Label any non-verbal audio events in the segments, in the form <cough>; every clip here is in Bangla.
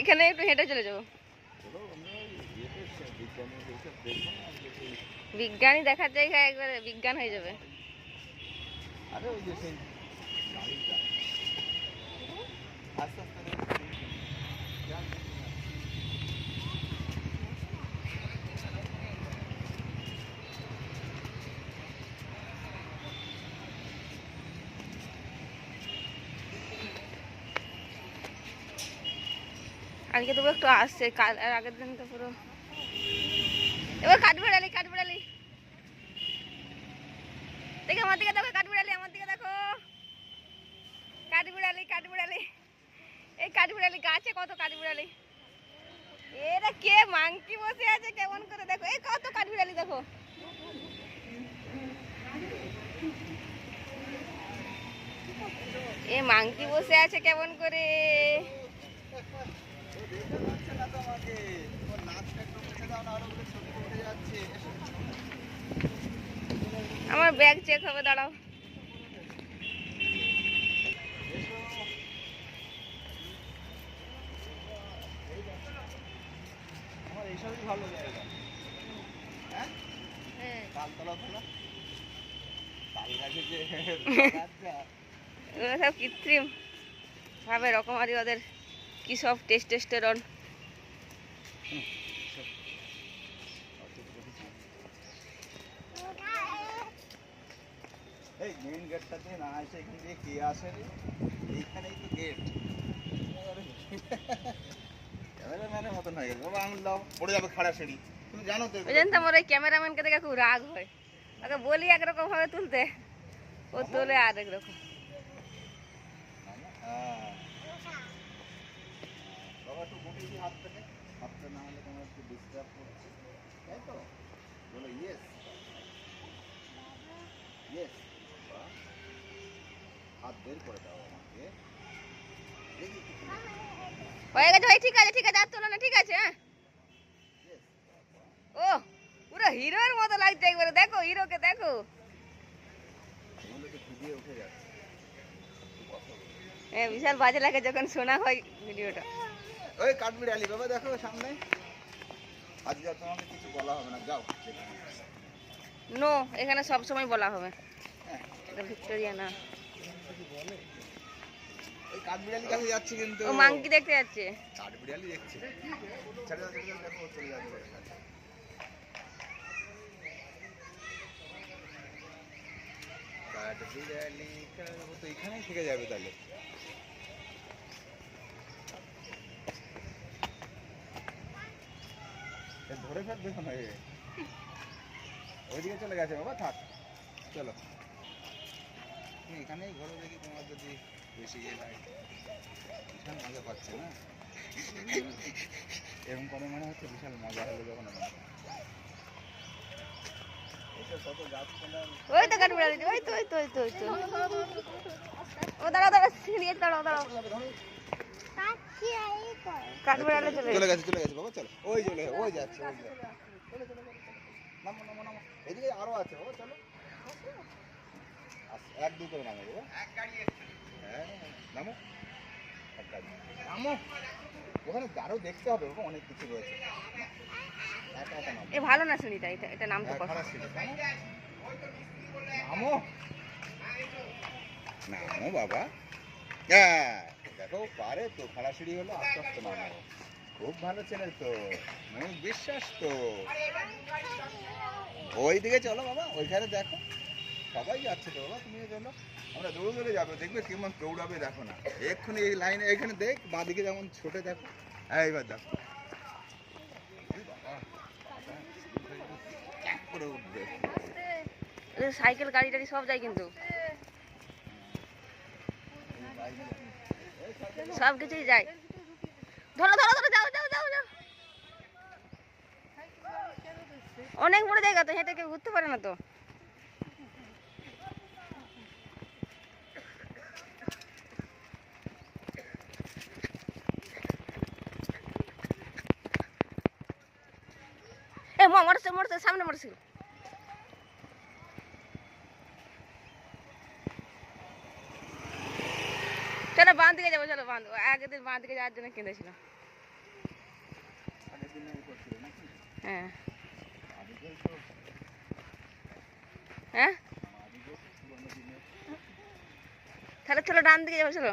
এখানে একটু হেঁটে চলে যাব। বিজ্ঞানী দেখার জায়গায় একবারে বিজ্ঞান হয়ে যাবে। আস্তে আস্তে আজকে তবু একটু আসছে, কাল, আর আগের দিন তো পুরো এবার কাঠবেড়ালি কাঠবেড়ালি। দেখে আমার দিকে দেখো কাঠ কাঠবেড়ালি, আমার দিকে দেখো। কাঠবিড়ালি কাঠবিড়ালি। এই কাঠ কাঠবিড়ালি গাছে কত কাঠ কাঠবিড়ালি। এরা কে? মাংকি বসে আছে কেমন করে দেখো। এই কত কাঠ কাঠবিড়ালি দেখো। এ মাংকি বসে আছে কেমন করে ও দেখতে পাচ্ছে না তো আমাকে ওর নাচটা একটু মুছে দাও না আরও ওগুলো ছবি উঠে যাচ্ছে এসো। আমার ব্যাগ চেক হবে দাঁড়াও। এইসবই ভালো জায়গা। হ্যাঁ? হ্যাঁ। তালতলা তোলা তাল গাছে যে <laughs> সব কৃত্রিম। ভাবে রকমারি ওদের কি সব টেস্ট টেস্টেরন এই মেইন গেটটা দিয়ে না এসে এখান দিয়ে কে আসে রে? এইখানেই তো গেট ক্যামেরাম্যানের মতন হয়ে গেল বাবা আঙুল দাও পড়ে যাবে খাড়া সিঁড়ি। তুমি জানো তো ওই জন্য তো আমার ওই ক্যামেরাম্যানকে দেখে খুব রাগ হয়। ওকে বলি একরকম ভাবে তুলতে। ও তোলে আর একরকম। হ্যাঁ। বাবা একটু গুটিয়ে দিই হাত থেকে হাতটা না হলে তোমার একটু ডিস্টার্ব করছে। তাই তো? বলো ইয়েস ইয়েস হাত বের করে দাও আমাকে হয়ে গেছে ভাই ঠিক আছে ঠিক আছে আর তোলো না ঠিক আছে হ্যাঁ? ও পুরো হিরোর মতো লাগছে একবারে দেখো হিরোকে দেখো। হ্যাঁ বিশাল বাজে লাগে যখন শোনা হয় ভিডিওটা। ওই কাঠবিড়ালি বাবা দেখো সামনে। আজকে তোমাকে কিছু বলা হবে না যাও। নো এখানে সব সময় বলা হবে। হ্যাঁ। ভিক্টোরিয়া না ওই কাঠবিড়ালি কাছে যাচ্ছে কিন্তু। ও মাংকি দেখতে যাচ্ছে। কাঠবিড়ালি দেখছে। ছেড়ে দাও, ছেড়ে দাও, দেখো চলে যাবে কাঠবিড়ালি তো এখানেই থেকে যাবে তাহলে। ধরে ফেলবে। ওইদিকে চলে গেছে বাবা থাক চলো। তুমি এখানেই ঘরে দেখি তোমার যদি বেশি ইয়ে লাগে। ভীষণ মজা পাচ্ছে না? এরকম করে মনে হচ্ছে বিশাল মজা হলো যখন ওই তো কাঠবিড়ালি ওই তো ওই তো ওই তো ওই তো। ও দাঁড়াও দাঁড়াও সিরিয়াস দাঁড়াও দাঁড়াও। কাঠবিড়ালি চলে চলে গেছে। গেছে চলে গেছে বাবা চলো। ওই চলে ওই যাচ্ছে ওই যাচ্ছে। চলো চলো চলো চলো। নামো নামো নামো। এদিকে আরও আছে বাবা চলো। এক দুই করে হ্যাঁ নামো। এক গাড়ি। নামো। ওখানে দেখতে হবে অনেক কিছু রয়েছে। এ ভালো না এটা এটা নাম তো হ্যাঁ, নামো। বাবা। হ্যাঁ দেখো পারে তো খাড়া সিঁড়ি হলো আস্তে আস্তে নামো। খুব ভালো ছেলে তো মনে বিশ্বাস তো। ওই দিকে চলো বাবা ওইখানে দেখো। সবাই যাচ্ছে তো বাবা, তুমিও চলো। আমরা দৌড়ে দৌড়ে যাব, দেখবে কেমন দৌড়াবে, দেখো না। এক্ষুনি এই লাইনে, এখানে দেখ, বাঁদিকে যেমন ছোটে দেখো। হ্যাঁ এইবার দেখো। এই সাইকেল, গাড়ি টাড়ি সব যায় কিন্তু। সব কিছুই যায়। ধরো ধরো ধরো, যাও যাও যাও যাও। অনেক বড় জায়গা তো, হেঁটে কেউ ঘুরতে পারে না তো। এ মোটরসাইকেল মোটরসাইকেল সামনে মোটরসাইকেল চলো বাঁ দিকে যাব, চলো বাঁ দিকে। আগের দিন বাঁ দিকে যাওয়ার জন্য কিনেছিলাম। হ্যাঁ। হ্যাঁ? তাহলে চলো ডান দিকে যাব চলো।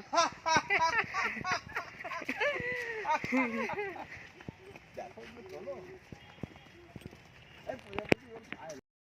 দেখো একটু চলো এই প্রজাপতি ওর পায়ে